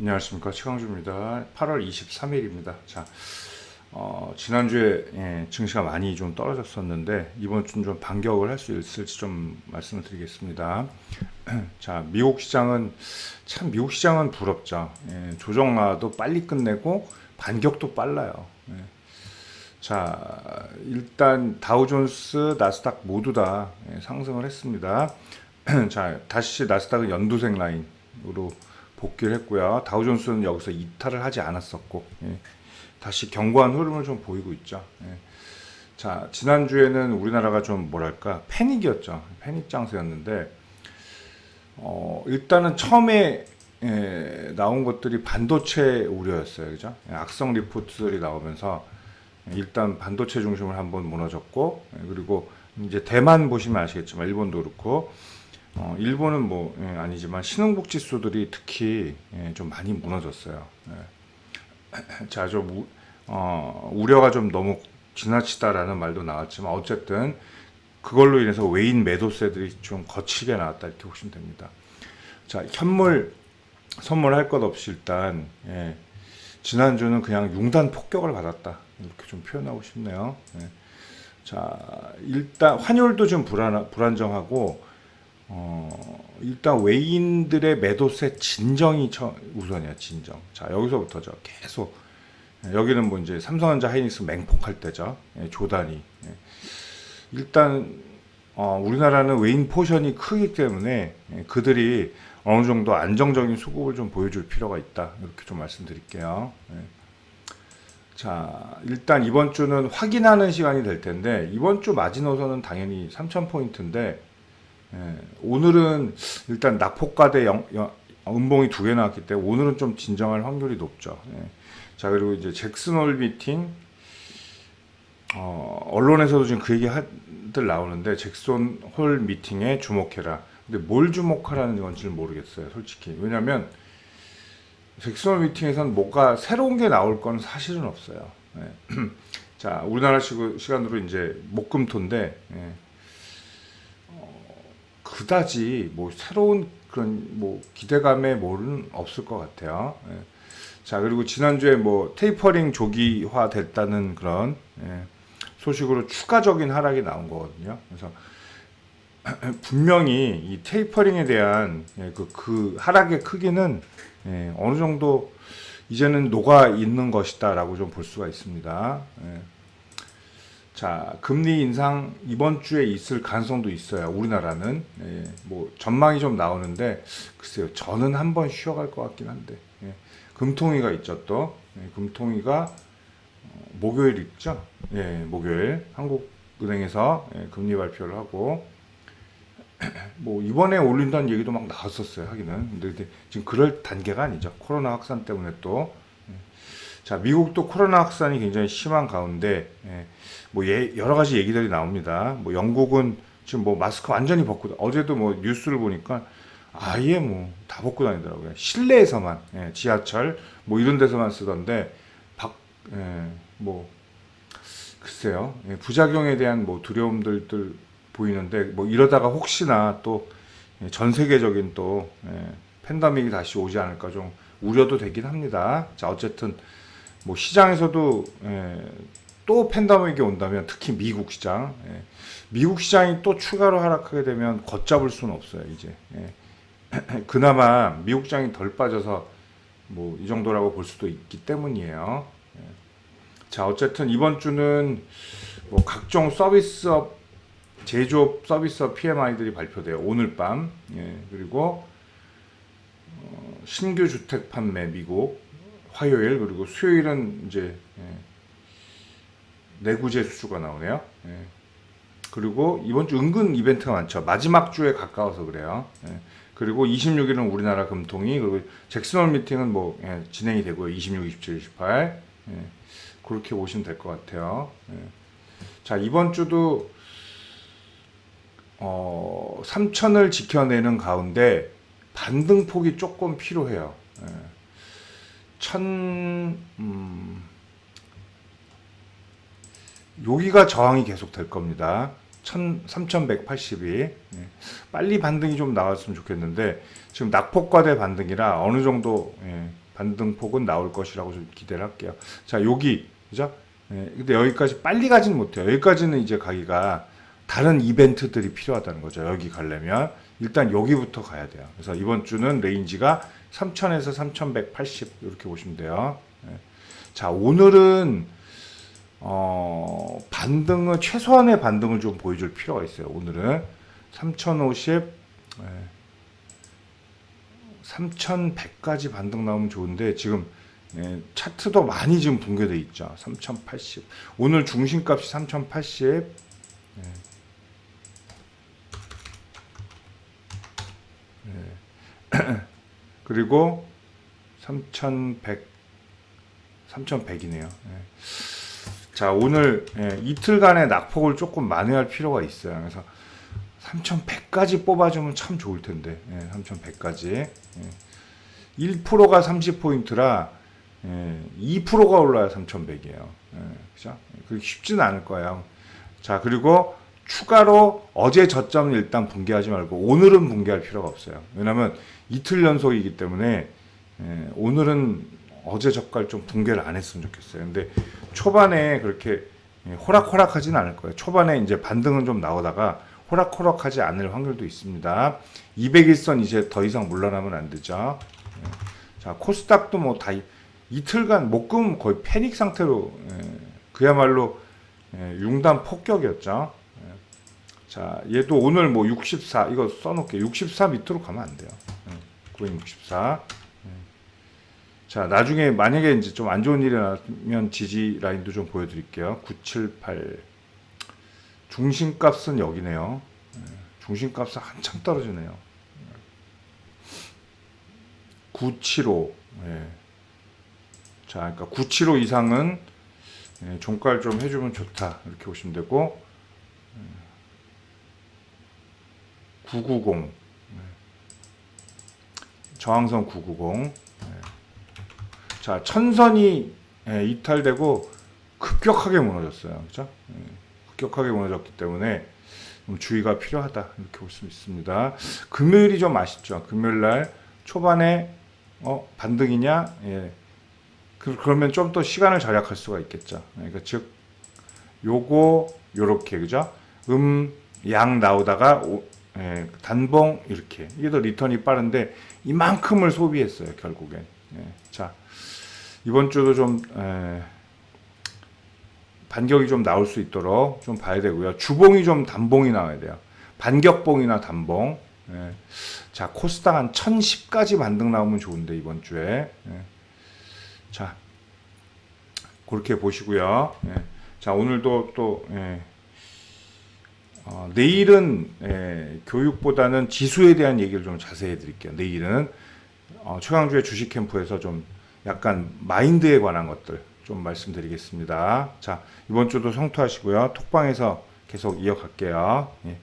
안녕하십니까 최강주입니다. 8월 23일입니다. 자, 어, 지난주에 예, 증시가 많이 좀 떨어졌었는데 이번 주는 좀 반격을 할 수 있을지 좀 말씀을 드리겠습니다. 자, 미국 시장은 참 미국 시장은 부럽죠. 예, 조정화도 빨리 끝내고 반격도 빨라요. 예. 자, 일단 다우존스, 나스닥 모두 다 예, 상승을 했습니다. 자, 다시 나스닥은 연두색 라인으로 복귀를 했고요. 다우존스는 여기서 이탈을 하지 않았었고, 예, 다시 견고한 흐름을 좀 보이고 있죠. 예. 자, 지난주에는 우리나라가 좀 뭐랄까, 패닉이었죠. 패닉 장세였는데, 어, 일단은 처음에 예, 나온 것들이 반도체 우려였어요. 그죠? 예, 악성 리포트들이 나오면서 일단 반도체 중심을 한번 무너졌고, 예, 그리고 이제 대만 보시면 아시겠지만 일본도 그렇고, 어, 일본은 뭐 예, 아니지만 신흥국 지수들이 특히 예, 좀 많이 무너졌어요. 예. 자, 좀 우, 어, 우려가 좀 너무 지나치다라는 말도 나왔지만 어쨌든 그걸로 인해서 외인 매도세들이 좀 거칠게 나왔다 이렇게 보시면 됩니다. 자, 현물 선물할 것 없이 일단 예, 지난주는 그냥 융단 폭격을 받았다 이렇게 좀 표현하고 싶네요. 예. 자, 일단 환율도 좀 불안 불안정하고 어, 일단 외인들의 매도세 진정이 처, 우선이야 진정. 자 여기서부터죠. 계속 예, 여기는 뭐 이제 삼성전자 하이닉스 맹폭할 때죠. 예, 조단이 예. 일단 어, 우리나라는 외인 포션이 크기 때문에 예, 그들이 어느 정도 안정적인 수급을 좀 보여줄 필요가 있다 이렇게 좀 말씀드릴게요. 예. 자 일단 이번 주는 확인하는 시간이 될 텐데 이번 주 마지노선은 당연히 3천 포인트인데 예, 오늘은 일단 낙폭과대 영, 영, 음봉이 두 개 나왔기 때문에 오늘은 좀 진정할 확률이 높죠. 예. 자 그리고 이제 잭슨홀 미팅 어, 언론에서도 지금 그 얘기들 나오는데 잭슨홀 미팅에 주목해라. 근데 뭘 주목하라는 건지는 모르겠어요, 솔직히. 왜냐하면 잭슨홀 미팅에서는 뭐가 새로운 게 나올 건 사실은 없어요. 예. 자 우리나라 시간으로 이제 목금토인데. 예. 그다지 뭐 새로운 그런 뭐 기대감의 뭐는 없을 것 같아요. 예. 자 그리고 지난주에 뭐 테이퍼링 조기화 됐다는 그런 예, 소식으로 추가적인 하락이 나온 거거든요. 그래서 분명히 이 테이퍼링에 대한 예, 그, 그 하락의 크기는 예, 어느 정도 이제는 녹아 있는 것이다라고 좀 볼 수가 있습니다. 예. 자, 금리 인상 이번 주에 있을 가능성도 있어요. 우리나라는 예, 뭐 전망이 좀 나오는데 글쎄요, 저는 한번 쉬어갈 것 같긴 한데 예, 금통위가 있죠 또 예, 금통위가 어, 목요일 있죠. 예, 목요일 한국은행에서 예, 금리 발표를 하고 뭐 이번에 올린다는 얘기도 막 나왔었어요. 하기는 근데, 근데 지금 그럴 단계가 아니죠. 코로나 확산 때문에 또 예. 자, 미국도 코로나 확산이 굉장히 심한 가운데 예, 뭐 예, 여러 가지 얘기들이 나옵니다. 뭐 영국은 지금 뭐 마스크 완전히 벗고 어제도 뭐 뉴스를 보니까 아예 뭐 다 벗고 다니더라고요. 실내에서만 예, 지하철 뭐 이런 데서만 쓰던데 밖뭐 글쎄요 예, 부작용에 대한 뭐 두려움들들 보이는데 뭐 이러다가 혹시나 또 전 세계적인 또 예, 팬데믹이 다시 오지 않을까 좀 우려도 되긴 합니다. 자 어쨌든 뭐 시장에서도 예, 또 팬데믹이 온다면 특히 미국 시장, 예, 미국 시장이 또 추가로 하락하게 되면 걷잡을 수는 없어요 이제. 예. 그나마 미국 시장이 덜 빠져서 뭐 이 정도라고 볼 수도 있기 때문이에요. 예. 자 어쨌든 이번 주는 뭐 각종 서비스업 제조업 서비스업 PMI들이 발표돼요 오늘 밤. 예, 그리고 어, 신규 주택 판매 미국 화요일 그리고 수요일은 이제 예, 내구재 수주가 나오네요. 예. 그리고 이번 주 은근 이벤트가 많죠. 마지막 주에 가까워서 그래요. 예. 그리고 26일은 우리나라 금통이 그리고 잭슨홀 미팅은 뭐 예, 진행이 되고요. 26, 27, 28 예. 그렇게 보시면 될 것 같아요. 예. 자 이번 주도 어, 3천을 지켜내는 가운데 반등폭이 조금 필요해요. 예. 천, 음, 여기가 저항이 계속 될 겁니다. 3,182. 예. 빨리 반등이 좀 나왔으면 좋겠는데, 지금 낙폭과대 반등이라 어느 정도 예, 반등폭은 나올 것이라고 좀 기대를 할게요. 자, 여기 그죠? 예, 근데 여기까지 빨리 가지는 못해요. 여기까지는 이제 가기가 다른 이벤트들이 필요하다는 거죠. 여기 가려면 일단 여기부터 가야 돼요. 그래서 이번 주는 레인지가 3,000에서 3,180 이렇게 보시면 돼요. 예. 자, 오늘은 어, 반등은 최소한의 반등을 좀 보여줄 필요가 있어요. 오늘은 3,050, 예. 3,100까지 반등 나오면 좋은데 지금 예, 차트도 많이 지금 붕괴돼 있죠. 3,080. 오늘 중심값이 3,080. 그리고 3,100, 3,100이네요. 자, 오늘 예, 이틀간의 낙폭을 조금 만회할 필요가 있어요. 그래서 3,100까지 뽑아주면 참 좋을 텐데, 예, 3,100까지. 예. 1%가 30포인트라 예, 2%가 올라야 3,100이에요. 예, 그죠? 쉽지는 않을 거예요. 자, 그리고 추가로 어제 저점을 일단 붕괴하지 말고 오늘은 붕괴할 필요가 없어요. 왜냐면 이틀 연속이기 때문에 예, 오늘은 어제 저가를 좀 붕괴를 안 했으면 좋겠어요. 근데 초반에 그렇게 예, 호락호락하지는 않을 거예요. 초반에 이제 반등은 좀 나오다가 호락호락하지 않을 확률도 있습니다. 200일선 이제 더 이상 물러나면 안 되죠. 예. 자, 코스닥도 뭐 다 이틀간 목금 거의 패닉 상태로 예, 그야말로 예, 융단 폭격이었죠. 예. 자, 얘도 오늘 뭐 64 이거 써놓게 64 밑으로 가면 안 돼요. 예, 964. 예. 자, 나중에 만약에 이제 좀 안 좋은 일이 나면 지지 라인도 좀 보여드릴게요. 978 중심값은 여기네요. 예, 중심값은 한참 떨어지네요. 975. 예. 자, 그러니까 975 이상은 예, 종가를 좀 해주면 좋다 이렇게 보시면 되고 예. 990 예. 저항선 990 예. 자 천선이 예, 이탈되고 급격하게 무너졌어요 그죠 예, 급격하게 무너졌기 때문에 좀 주의가 필요하다 이렇게 볼 수 있습니다 금요일이 좀 아쉽죠 금요일 날 초반에 어 반등이냐 예. 그, 그러면 좀 더 시간을 절약할 수가 있겠죠. 그러니까 즉 요거 요렇게 그죠? 음, 양 나오다가 오, 예, 단봉 이렇게 이게 더 리턴이 빠른데 이만큼을 소비했어요 결국엔. 예, 자 이번 주도 좀 에, 반격이 좀 나올 수 있도록 좀 봐야 되고요. 주봉이 좀 단봉이 나와야 돼요. 반격봉이나 단봉. 예. 자 코스닥 한 1010까지 반등 나오면 좋은데 이번 주에. 예. 자, 그렇게 보시고요. 예. 자, 오늘도 또 예. 어, 내일은 예, 교육보다는 지수에 대한 얘기를 좀 자세히 해드릴게요. 내일은 어, 최강주의 주식 캠프에서 좀 약간 마인드에 관한 것들 좀 말씀드리겠습니다. 자, 이번 주도 성투하시고요. 톡방에서 계속 이어갈게요. 예.